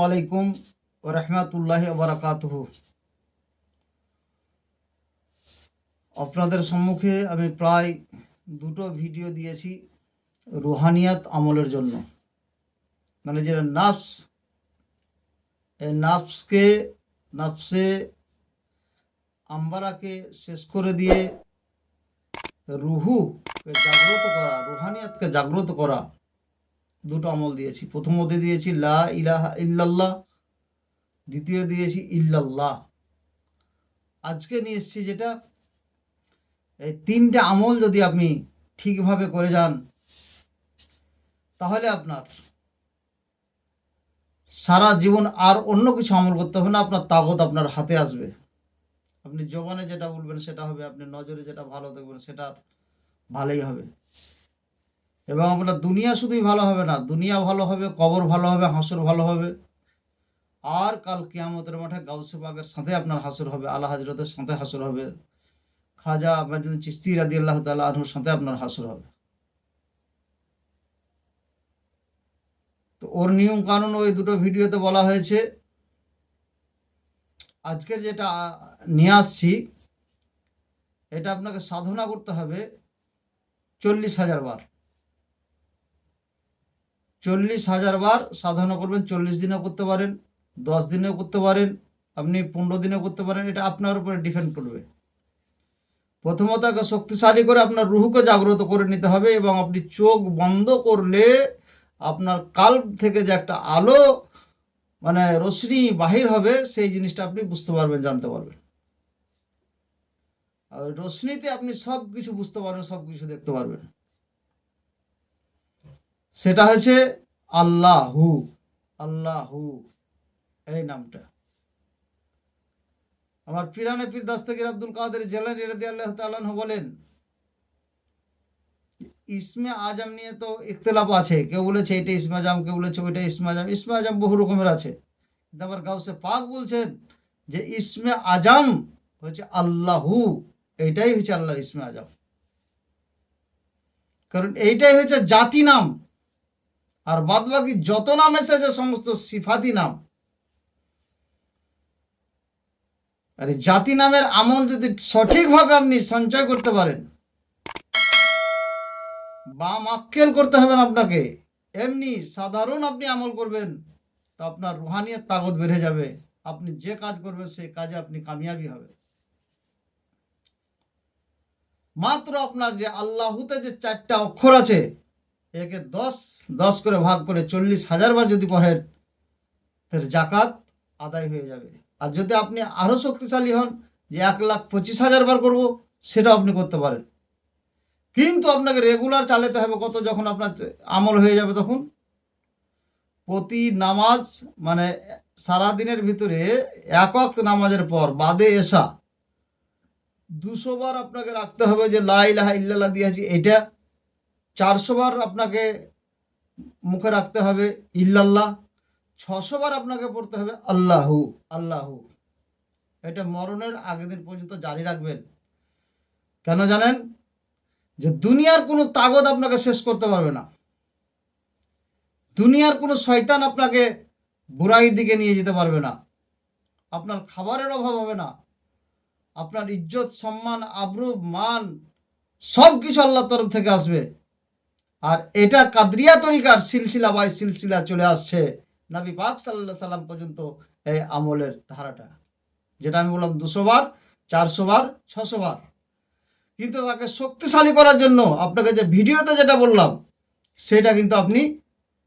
আলাইকুম রহমাতুল্লাহ আপনাদের সম্মুখে আমি প্রায় দুটো ভিডিও দিয়েছি রুহানিয়াত আমলের জন্য। মানে যেটা নাফস, এই নাফসকে, নাফসে আম্বারাকে শেষ করে দিয়ে রুহুকে জাগ্রত করা, রুহানিয়াতকে জাগ্রত করা দুটো আমল দিয়েছি। প্রথমতে দিয়েছি, লা ইলাহা ইল্লাল্লাহ। দ্বিতীয় দিয়েছি, ইল্লাল্লাহ। আজকে নিয়ে এসেছি যেটা, এই তিনটে আমল যদি আপনি ঠিকভাবে করে যান, তাহলে আপনার সারা জীবন আর অন্য কিছু আমল করতে হবে না, আপনার তাগত আপনার হাতে আসবে। আপনি জবানে যেটা বলবেন সেটা হবে, আপনি নজরে যেটা ভালো দেখবেন সেটা ভালোই হবে। এবং আপনার দুনিয়া শুধুই ভালো হবে না, দুনিয়া ভালো হবে, কবর ভালো হবে, হাসর ভালো হবে। আর কাল কিয়ামতের মাঠে গাউসে বাগের সাথে আপনার হাসর হবে আল্লাহ হাজরতের সাথে হাসর হবে। খাজা আপনার যদি চিস্তি রাদি আল্লাহ তাল্লাহ আনহুর সাথে আপনার হাসর হবে। তো ওর নিয়ম কানুন ওই দুটো ভিডিওতে বলা হয়েছে। আজকের যেটা নিয়ে আসছি, এটা আপনাকে সাধনা করতে হবে চল্লিশ হাজার বার। চল্লিশ হাজার বার সাধনা করবেন, চল্লিশ দিনেও করতে পারেন, দশ দিনেও করতে পারেন, আপনি পনেরো দিনেও করতে পারেন, এটা আপনার উপরে ডিপেন্ড করবে। প্রথমত শক্তিশালী করে আপনার রুহুকে জাগ্রত করে নিতে হবে এবং আপনি চোখ বন্ধ করলে আপনার কাল থেকে যে একটা আলো মানে রশ্মি বাহির হবে, সেই জিনিসটা আপনি বুঝতে পারবেন, জানতে পারবেন। আর রশ্মিতে আপনি সব কিছু বুঝতে পারবেন সব কিছু দেখতে পারবেন। সেটা হয়েছে আল্লাহু আল্লাহু, এই নামটা। আমার পিরানে পীর দাস্তগীর আব্দুল কাদের জেলানি আল্লাহ বলেন, ইসমে আজম নিয়ে তো ইখতলাফ আছে। কেউ বলেছে এটা ইসমে আজম, কেউ বলেছে ওইটা ইসমে আজম। ইসমে আজম বহু রকমের আছে। কিন্তু আবার গাউসে পাক বলছেন যে ইসমে আজম হচ্ছে আল্লাহু, এইটাই হচ্ছে আল্লাহর ইসমে আজম। কারণ এইটাই হচ্ছে জাতি নাম। আর বাদ বাকি যত নাম এসেছে, সমস্ত সিফাতি নাম। আর জাতি নামের আমল যদি সঠিকভাবে আপনি সঞ্চয় করতে পারেন বা মাক্কেল করতে হবে না আপনাকে। এমনি সাধারণ আপনি আমল করবেন, তো আপনার রুহানিয়াত তাগত বেড়ে যাবে। আপনি যে কাজ করবেন, সেই কাজে আপনি কামিয়াবি হবে মাত্র আপনার যে আল্লাহতে যে চারটা অক্ষর আছে একে দশ দশ করে ভাগ করে চল্লিশ হাজার বার যদি পড়েন, তাহলে জাকাত আদায় হয়ে যাবে। আর যদি আপনি আরও শক্তিশালী হন, যে এক লাখ পঁচিশ হাজার বার করব, সেটাও আপনি করতে পারেন। কিন্তু আপনাকে রেগুলার চালাতে হবে কত যখন আপনার আমল হয়ে যাবে তখন? প্রতি নামাজ মানে সারা দিনের ভিতরে এক ওয়াক্ত নামাজের পর, বাদে এসা দুশো বার আপনাকে রাখতে হবে যে লা ইলাহা ইল্লাল্লাহ দিয়েছি, এটা চারশো বার আপনাকে মুখে রাখতে হবে ইল্লাল্লাহ, ছশো বার আপনাকে পড়তে হবে আল্লাহু আল্লাহু। এটা মরণের আগের দিন পর্যন্ত জারি রাখবেন। কেন জানেন? যে দুনিয়ার কোনো তাগত আপনাকে শেষ করতে পারবে না। দুনিয়ার কোনো শয়তান আপনাকে বুড়াইয়ের দিকে নিয়ে যেতে পারবে না। আপনার খাবারের অভাব হবে না। আপনার ইজ্জত, সম্মান, আব্রু, মান সব কিছু আল্লাহর তরফ থেকে আসবে। আর এটা কাদরিয়া তরিকার সিলসিলা বাই সিলসিলা চলে আসছে নবী পাক সাল্লাহ সাল্লাম পর্যন্ত এই আমলের ধারাটা, যেটা আমি বললাম দুশো বার, চারশো বার, ছশো বার। কিন্তু তাকে শক্তিশালী করার জন্য আপনাকে যে ভিডিওতে যেটা বললাম, সেটা কিন্তু আপনি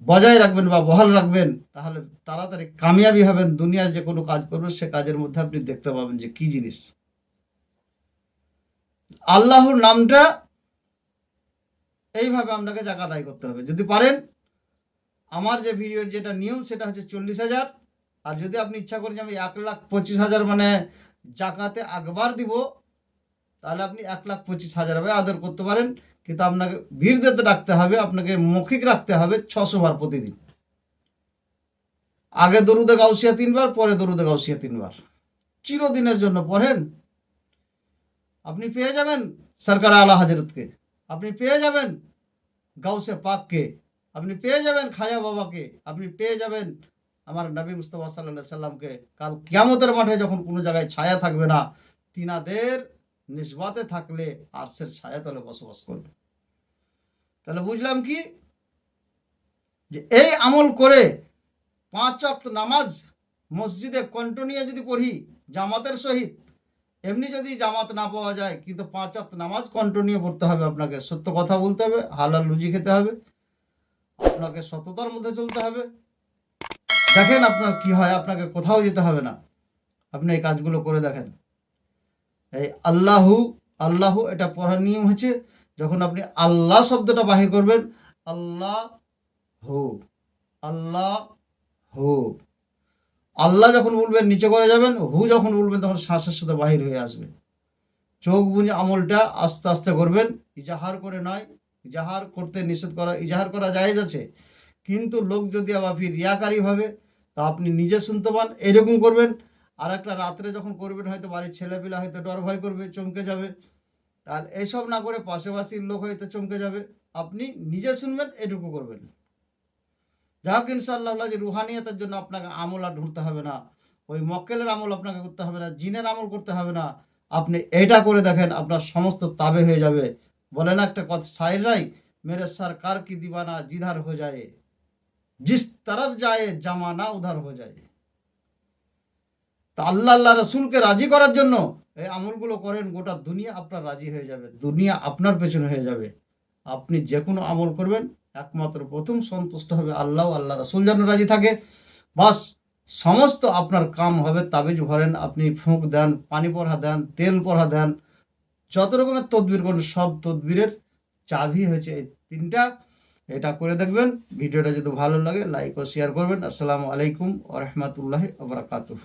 বজায় রাখবেন বা বহাল রাখবেন, তাহলে তাড়াতাড়ি কামিয়াবি হবেন, দুনিয়ার যে কোনো কাজ করবেন, সে কাজের মধ্যে আপনি দেখতে পাবেন যে কি জিনিস। আল্লাহর নামটা এইভাবে আপনাকে জায়গা আদায় করতে হবে। যদি পারেন, আমার যে ভিডিওর যেটা নিয়ম, সেটা হচ্ছে চল্লিশ হাজার। আর যদি আপনি ইচ্ছা করেন যে আমি এক লাখ পঁচিশ হাজার মানে জাকাতে একবার দিব, তাহলে আপনি এক লাখ পঁচিশ হাজার আদর করতে পারেন। কিন্তু আপনাকে ভিড় দিতে রাখতে হবে, আপনাকে মৌখিক রাখতে হবে ছশো বার প্রতিদিন। আগে দরুদে গাউসিয়া তিনবার, পরে দরুদে গাউসিয়া তিনবার। চিরদিনের জন্য পড়েন। আপনি পেয়ে যাবেন সরকার আলা হাজরতকে। আপনি পেয়ে যাবেন গাউসে পাককে, আপনি পেয়ে যাবেন খাজা বাবাকে, আপনি পেয়ে যাবেন আমার নবী মুস্তফা সাল্লাহ সাল্লামকে। কাল কিয়ামতের মাঠে যখন কোনো জায়গায় ছায়া থাকবে না, তিনাদের নিসবাতে থাকলে আরশের ছায়া তলে বসবাস করবে। তাহলে বুঝলাম কি? যে এই আমল করে পাঁচ নামাজ মসজিদে কন্টিনিউ যদি পড়ি, জামাতের সহিত এমনি যদি জামাত না পাওয়া যায়, কিন্তু পাঁচ অক্ত নামাজ কন্টিনিউ পড়তে হবে আপনাকে। সত্য কথা বলতে হবে, হালাল রুজি খেতে হবে, আপনাকে সততার মধ্যে চলতে হবে। দেখেন আপনার কি হয়, আপনাকে কোথাও যেতে হবে না। আপনি এই কাজগুলো করে দেখেন। এই আল্লাহু আল্লাহু এটা পড়ার নিয়ম হচ্ছে, যখন আপনি আল্লাহ শব্দটা বাহির করবেন, আল্লাহ হু আল্লাহ। হু আল্লাহ যখন বলবেন, নিচে করে যাবেন, হু যখন বলবেন, তখন শ্বাসের সাথে বাহির হয়ে আসবে। চোখ বুঝে আমলটা আস্তে আস্তে করবেন। ইজাহার করে নয়, ইজাহার করতে নিষেধ করা, ইজাহার করা জায়েজ আছে। কিন্তু লোক যদি আবার রিয়াকারী ভাবে, তা আপনি নিজে শুনতে পান, এরকম করবেন। আর একটা রাত্রে যখন করবেন, হয়তো বাড়ির ছেলেপিলা হয়তো ডর ভয় করবে, চমকে যাবে। আর এসব না করে পাশাপাশির লোক হয়তো চমকে যাবে। আপনি নিজে শুনবেন, এটুকু করবেন। যাই হোক, ইনশাআল্লাহ যে রুহানিয়তের জন্য আপনাকে আমল আর ঢুঁড়তে হবে না। ওই মক্কেলের আমল আপনাকে করতে হবে না, জিনের আমল করতে হবে না। আপনি এটা করে দেখেন, আপনার সমস্ত তাবে হয়ে যাবে। বলে না একটা কথা, সাইর নাই মেরে সরকার কি দিবানা জিধার হয়ে যায়। জিস তরফ যায়, জামানা উধার হয়ে যায়। তা আল্লাহ আল্লাহ রসুলকে রাজি করার জন্য এই আমলগুলো করেন, গোটা দুনিয়া আপনার রাজি হয়ে যাবে, দুনিয়া আপনার পেছনে হয়ে যাবে। আপনি যে কোনো আমল করবেন একমাত্র প্রথম সন্তুষ্ট হবে আল্লাহ আল্লাহ রসুল যেন রাজি থাকে। বাস, সমস্ত আপনার কাম হবে তাবিজ ভরেন, আপনি ফুঁক দেন, পানি পড়া দেন, তেল পড়া দেন। যত রকমের তদবির করেন, সব তদবিরের চাবি হয়েছে এই তিনটা। এটা করে দেখবেন, ভিডিওটা যদি ভালো লাগে লাইক ও শেয়ার করবেন। আসসালামু আলাইকুম ও রহমতুল্লাহ আবরাকাতুহ